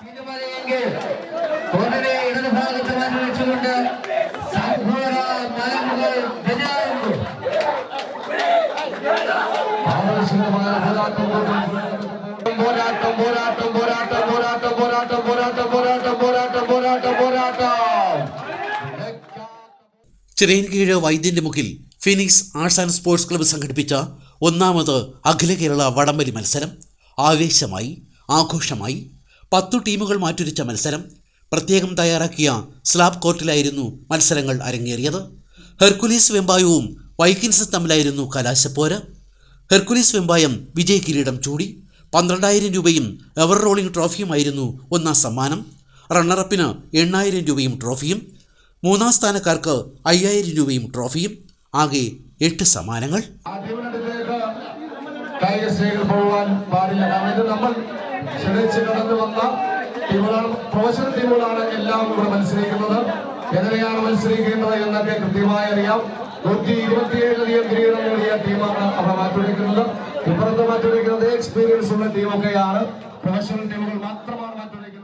തീരുമാനമെങ്കിൽ ചിറയൻകീഴ് വൈദ്യന്റെ Mukhil Phoenix arts and sports club സംഘടിപ്പിച്ച ഒന്നാമത് അഖില കേരള വടംവലി മത്സരം ആവേശമായി ആഘോഷമായി പത്തു ടീമുകൾ മാറ്റുരച്ച മത്സരം പ്രത്യേകം തയ്യാറാക്കിയ സ്ലാബ് കോർട്ടിലായിരുന്നു മത്സരങ്ങൾ അരങ്ങേറിയത്. ഹെർക്കുലീസ് വെമ്പായവും വൈക്കിൻസ് തമ്മിലായിരുന്നു കലാശപ്പോര്. ഹെർക്കുലീസ് വെമ്പായം വിജയ കിരീടം ചൂടി. പന്ത്രണ്ടായിരം രൂപയും എവർ റോളിംഗ് ട്രോഫിയുമായിരുന്നു ഒന്നാം സമ്മാനം. റണ്ണറപ്പിന് എണ്ണായിരം രൂപയും ട്രോഫിയും. മൂന്നാം സ്ഥാനക്കാർക്ക് അയ്യായിരം രൂപയും ട്രോഫിയും. ആകെ എട്ട് സമ്മാനങ്ങൾ. നമ്മൾ ക്ഷണിച്ച് കടന്നു വന്ന ടീമുകളാണ് പ്രൊഫഷണൽ ടീമുകളാണ് എല്ലാം ഇവിടെ മത്സരിക്കുന്നത്. എങ്ങനെയാണ് മത്സരിക്കേണ്ടത് എന്നൊക്കെ കൃത്യമായി അറിയാം. നൂറ്റി ഇരുപത്തിയേഴിലധികം കിരീടം നേടിയ ടീമാണ് അവിടെ മാറ്റിവെക്കുന്നത് ഇപ്പുറത്ത് മാറ്റിവെക്കുന്നത് എക്സ്പീരിയൻസ് ഉള്ള ടീമൊക്കെയാണ്. പ്രൊഫഷണൽ ടീമുകൾ മാത്രമാണ്. പ്രിയമുള്ളവരെ